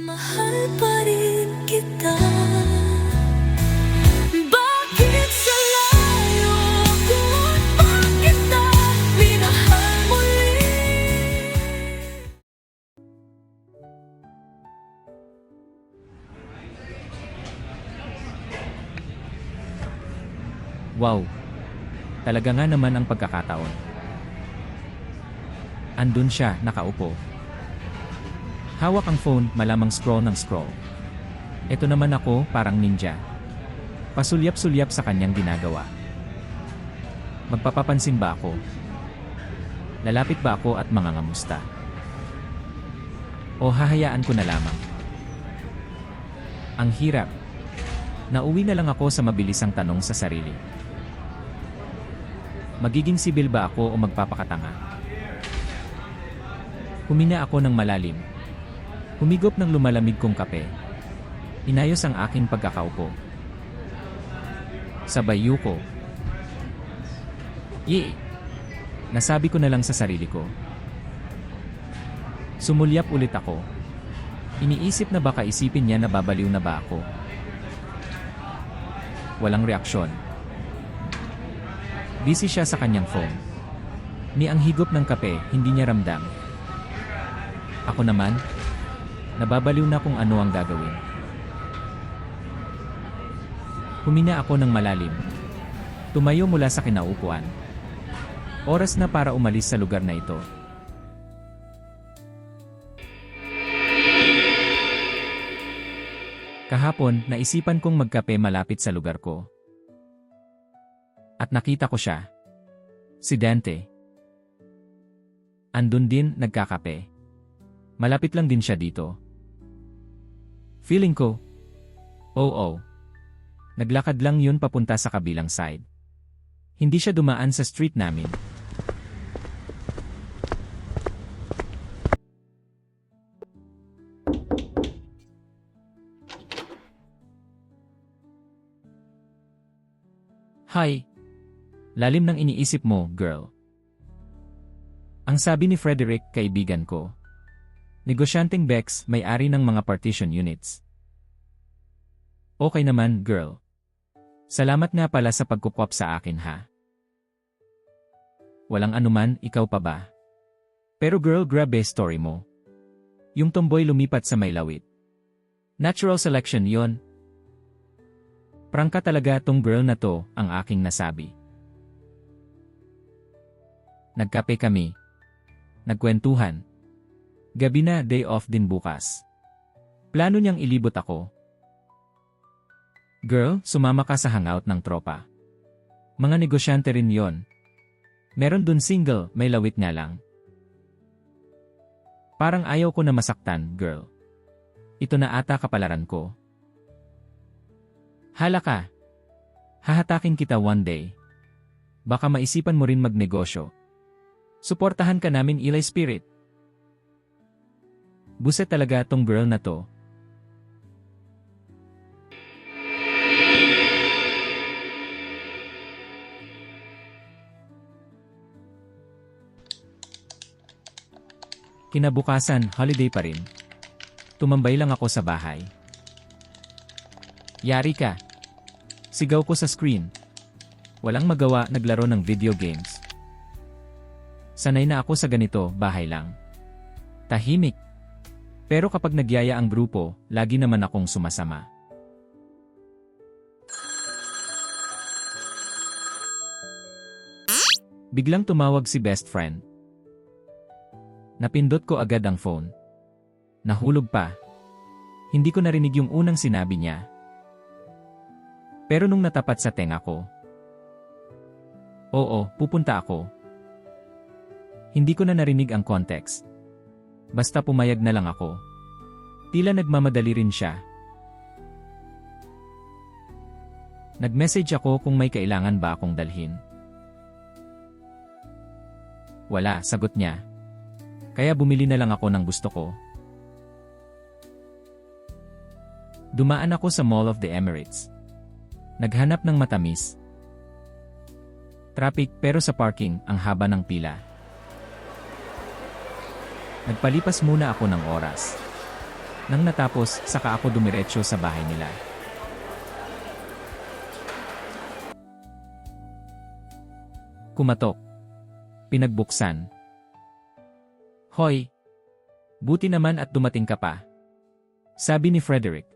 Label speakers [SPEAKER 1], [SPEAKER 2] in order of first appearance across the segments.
[SPEAKER 1] Mahal pa rin kita Bakit sa layo at bakit na minahal muli
[SPEAKER 2] Wow! Talaga nga naman ang pagkakataon. Andun siya, nakaupo. Hawak ang phone, malamang scroll ng scroll. Ito naman ako, parang ninja. Pasulyap-sulyap sa kanyang ginagawa. Magpapapansin ba ako? Lalapit ba ako at mangangamusta? O hahayaan ko na lamang? Ang hirap. Nauwi na lang ako sa mabilisang tanong sa sarili. Magiging sibil ba ako o magpapakatanga? Humina ako ng malalim. Humigop ng lumalamig kong kape. Inayos ang aking pagkakaupo. Sabay yuko. Yee! Nasabi ko na lang sa sarili ko. Sumulyap ulit ako. Iniisip na baka isipin niya na babaliw na ba ako. Walang reaksyon. Busy siya sa kanyang phone. Ni ang higop ng kape, hindi niya ramdam. Ako naman, nababaliw na kung ano ang gagawin. Humina ako ng malalim. Tumayo mula sa kinaupuan. Oras na para umalis sa lugar na ito. Kahapon, naisipan kong magkape malapit sa lugar ko. At nakita ko siya. Si Dante. Andun din, nagkakape. Malapit lang din siya dito. Feeling ko, oo. Naglakad lang yun papunta sa kabilang side. Hindi siya dumaan sa street namin. Hi. Lalim ng iniisip mo, girl. Ang sabi ni Frederick, kaibigan ko. Negosyanteng Bex, may-ari ng mga partition units. Okay naman, girl. Salamat nga pala sa pagkukwap sa akin ha. Walang anuman, ikaw pa ba? Pero girl, grabe story mo. Yung tomboy lumipat sa may lawit. Natural selection yon. Prangka talaga tong girl na to, ang aking nasabi. Nagkape kami. Nagkwentuhan. Gabi na, day off din bukas. Plano niyang ilibot ako. Girl, sumama ka sa hangout ng tropa. Mga negosyante rin yon. Meron dun single, may lawit nga lang. Parang ayaw ko na masaktan, girl. Ito na ata kapalaran ko. Hala ka. Hahatakin kita one day. Baka maisipan mo rin magnegosyo. Suportahan ka namin Eli Spirit. Buset talaga tong girl na to. Kinabukasan, holiday pa rin. Tumambay lang ako sa bahay. Yari ka. Sigaw ko sa screen. Walang magawa naglaro ng video games. Sanay na ako sa ganito, bahay lang. Tahimik. Pero kapag nagyaya ang grupo, lagi naman akong sumasama. Biglang tumawag si best friend. Napindot ko agad ang phone. Nahulog pa. Hindi ko narinig yung unang sinabi niya. Pero nung natapat sa tenga ko, Oo, pupunta ako. Hindi ko na narinig ang context. Basta pumayag na lang ako. Tila nagmamadali rin siya. Nag-message ako kung may kailangan ba akong dalhin. Wala, sagot niya. Kaya bumili na lang ako ng gusto ko. Dumaan ako sa Mall of the Emirates. Naghanap ng matamis. Traffic pero sa parking ang haba ng pila. Nagpalipas muna ako ng oras. Nang natapos, saka ako dumiretso sa bahay nila. Kumatok. Pinagbuksan. Hoy! Buti naman at dumating ka pa. Sabi ni Frederick.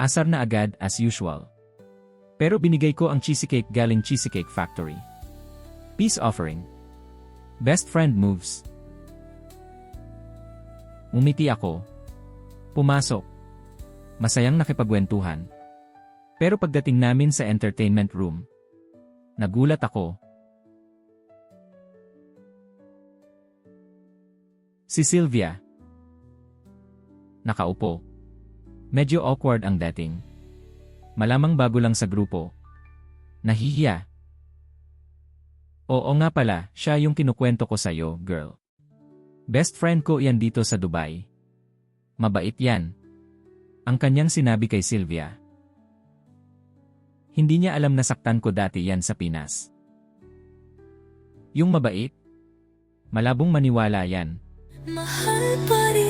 [SPEAKER 2] Asar na agad as usual. Pero binigay ko ang cheesecake galing Cheesecake Factory. Peace offering. Best friend moves. Umiti ako. Pumasok. Masayang nakipagwentuhan. Pero pagdating namin sa entertainment room, nagulat ako. Si Sylvia. Nakaupo. Medyo awkward ang dating. Malamang bago lang sa grupo. Nahihiya. Oo nga pala, siya yung kinukwento ko sa'yo, girl. Best friend ko yan dito sa Dubai. Mabait yan. Ang kanyang sinabi kay Sylvia. Hindi niya alam na saktan ko dati yan sa Pinas. Yung mabait? Malabong maniwala yan.
[SPEAKER 1] Mahal pa rin